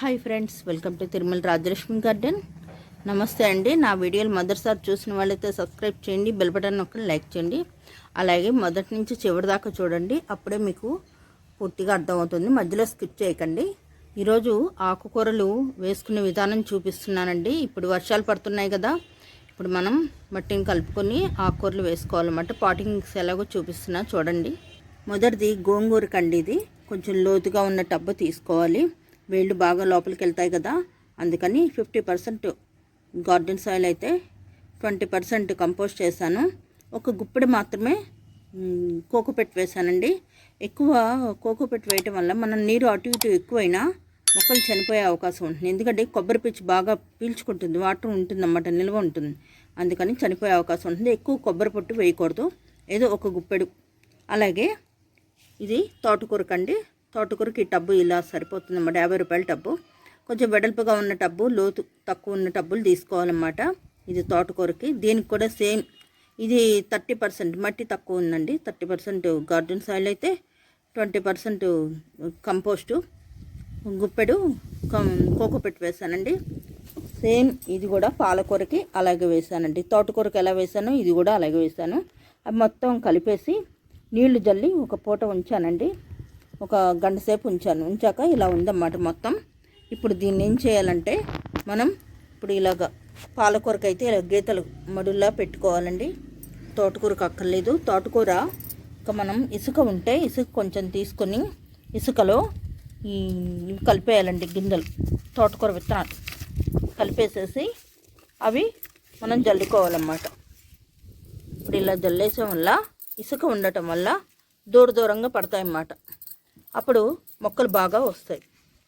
Hi friends welcome to Tirumala Rajalakshmi garden. నమస్తే అండి. నా వీడియోలు మొదటిసారి చూసిన వాళ్ళైతే సబ్స్క్రైబ్ చేయండి బెల్ బటన్ నొక్కని లైక్ చేయండి. అలాగే మొదటి నుంచి చివరి దాకా చూడండి అప్పుడే మీకు పూర్తిగా అర్థమవుతుంది. మధ్యలో స్కిప్ చేయకండి. ఈరోజు ఆకుకూరలు వేసుకునే విధానం చూపిస్తున్నానండి. ఇప్పుడు వర్షాలు పడుతున్నాయి కదా ఇప్పుడు మనం మట్టిని కలుపుకొని ఆకుకూరలు వేసుకోవాలన్నమాట. పాటింగ్స్ ఎలాగో చూపిస్తున్నా చూడండి. మొదటిది గోంగూర కండి ఇది. కొంచెం లోతుగా ఉన్న టబ్బు తీసుకోవాలి. వేళ్ళు బాగా లోపలికి వెళ్తాయి కదా. అందుకని ఫిఫ్టీ పర్సెంట్ గార్డెన్ సాయిల్ అయితే ట్వంటీ పర్సెంట్ కంపోస్ట్ చేశాను. ఒక గుప్పెడు మాత్రమే కోకోపెట్ వేశానండి. ఎక్కువ కోకోపెట్ వేయటం వల్ల మనం నీరు అటు ఇటు ఎక్కువైనా మొక్కలు చనిపోయే అవకాశం ఉంటుంది. ఎందుకంటే కొబ్బరి పిచ్చి బాగా పీల్చుకుంటుంది వాటర్ ఉంటుందన్నమాట నిల్వ ఉంటుంది. అందుకని చనిపోయే అవకాశం ఉంటుంది. ఎక్కువ కొబ్బరి పొట్టు వేయకూడదు. ఏదో ఒక గుప్పెడు. అలాగే ఇది తోటకూరకు అండి తోటకూరకి ఈ టబ్బు ఇలా సరిపోతుందన్నమాట. యాభై రూపాయల టబ్బు. కొంచెం వెడల్పుగా ఉన్న టబ్బు లోతు తక్కువ ఉన్న టబ్బులు తీసుకోవాలన్నమాట ఇది తోటకూరకి. దీనికి కూడా సేమ్ ఇది థర్టీ పర్సెంట్ మట్టి తక్కువ ఉందండి. థర్టీ పర్సెంట్ గార్డెన్ సాయిల్ అయితే ట్వంటీ పర్సెంట్ కంపోస్టు గుప్పెడు కోకోపెట్టి వేసానండి. సేమ్ ఇది కూడా పాలకూరకి అలాగే వేసానండి. తోటకూరకి ఎలా వేసానో ఇది కూడా అలాగే వేసాను. అది మొత్తం కలిపేసి నీళ్ళు జల్లి ఒక పూట ఉంచానండి. ఒక గంట సేపు ఉంచాను. ఉంచాక ఇలా ఉందన్నమాట మొత్తం. ఇప్పుడు దీన్ని ఏం చేయాలంటే మనం ఇప్పుడు ఇలాగ పాలకూరకైతే అయితే ఇలా గీతలు మడుల్లా పెట్టుకోవాలండి. తోటకూరకు అక్కర్లేదు తోటకూర ఇక మనం ఇసుక ఉంటే ఇసుక కొంచెం తీసుకొని ఇసుకలో ఈ ఇవి కలిపేయాలండి గింజలు తోటకూర విత్తనాలు కలిపేసేసి అవి మనం జల్లుకోవాలన్నమాట. ఇప్పుడు ఇలా జల్లేసే వల్ల ఇసుక ఉండటం వల్ల దూర దూరంగా పడతాయి అన్నమాట అప్పుడు మొక్కలు బాగా వస్తాయి.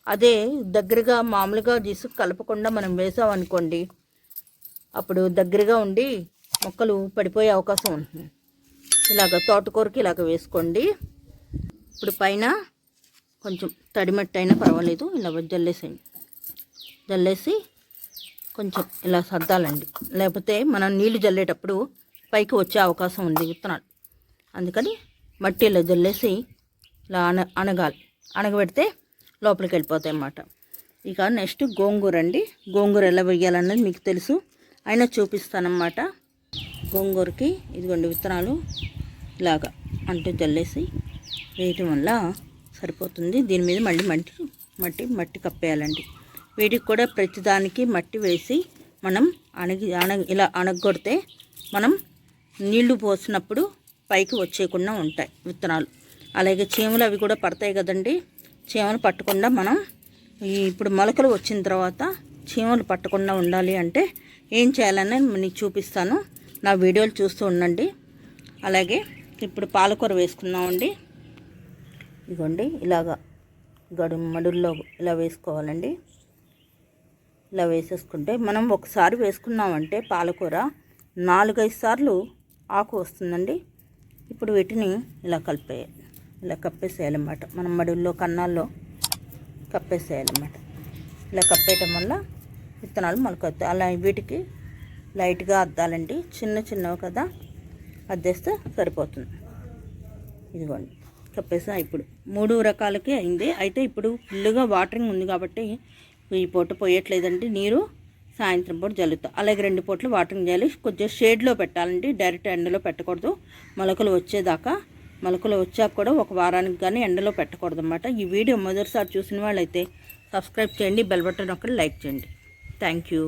అదే దగ్గరగా మామూలుగా ఇసుక కలపకుండా మనం వేసామనుకోండి అప్పుడు దగ్గరగా ఉండి మొక్కలు పడిపోయే అవకాశం ఉంటుంది. ఇలాగ తోటకూరకి ఇలాగ వేసుకోండి. ఇప్పుడు పైన కొంచెం తడిమట్టి అయినా పర్వాలేదు ఇలా జల్లేసేయండి. జల్లేసి కొంచెం ఇలా సర్దాలండి. లేకపోతే మనం నీళ్ళు జల్లేటప్పుడు పైకి వచ్చే అవకాశం ఉంది విత్తనాలు. అందుకని మట్టి ఇలా జల్లేసి ఇలా అన అనగాలి అనగబెడితే లోపలికి వెళ్ళిపోతాయి అన్నమాట. ఇక నెక్స్ట్ గోంగూర అండి. గోంగూర ఎలా వేయాలన్నది మీకు తెలుసు. అయినా చూపిస్తానన్నమాట. గోంగూరకి ఇదిగోండి విత్తనాలు ఇలాగా అంటూ జల్లేసి వేయటం వల్ల సరిపోతుంది. దీని మీద మళ్ళీ మట్టి మట్టి మట్టి కప్పేయాలండి. వీటికి కూడా ప్రతిదానికి మట్టి వేసి మనం అణగి అణ ఇలా అణగొడితే మనం నీళ్ళు పోసినప్పుడు పైకి వచ్చేయకుండా ఉంటాయి విత్తనాలు. అలాగే చీమలు అవి కూడా పడతాయి కదండి. చీమలు పట్టకుండా మనం ఇప్పుడు మొలకలు వచ్చిన తర్వాత చీమలు పట్టకుండా ఉండాలి అంటే ఏం చేయాలని మీకు చూపిస్తాను. నా వీడియోలు చూస్తూ ఉండండి. అలాగే ఇప్పుడు పాలకూర వేసుకుందామండి. ఇగోండి ఇలాగా గడు మడుల్లో ఇలా వేసుకోవాలండి. ఇలా వేసేసుకుంటే మనం ఒకసారి వేసుకున్నామంటే పాలకూర నాలుగైదు సార్లు ఆకు వస్తుందండి. ఇప్పుడు వీటిని ఇలా కలిపేయాలి. ఇలా కప్పేసేయాలన్నమాట. మనం మడుల్లో కన్నాల్లో కప్పేసేయాలన్నమాట. ఇలా కప్పేయటం వల్ల విత్తనాలు మొలకొస్తాయి అలా వీటికి లైట్గా అద్దాలండి. చిన్న చిన్నవి కదా అద్దేస్తే సరిపోతుంది. ఇదిగోండి కప్పేసా ఇప్పుడు. మూడు రకాలకి అయింది. అయితే ఇప్పుడు ఫుల్గా వాటరింగ్ ఉంది కాబట్టి ఈ పూట పోయట్లేదండి. నీరు సాయంత్రం పూట జల్లుతా. అలాగే రెండు పూటలు వాటరింగ్ చేయాలి. కొంచెం షేడ్లో పెట్టాలండి. డైరెక్ట్ ఎండలో పెట్టకూడదు. మొలకలు వచ్చేదాకా మొలకలు వచ్చాక కూడా ఒక వారానికి కానీ ఎండలో పెట్టకూడదు అనమాట ఈ వీడియో మొదటిసారి చూసిన వాళ్ళైతే సబ్స్క్రైబ్ చేయండి బెల్ బటన్ ఒకటి లైక్ చేయండి. Thank you.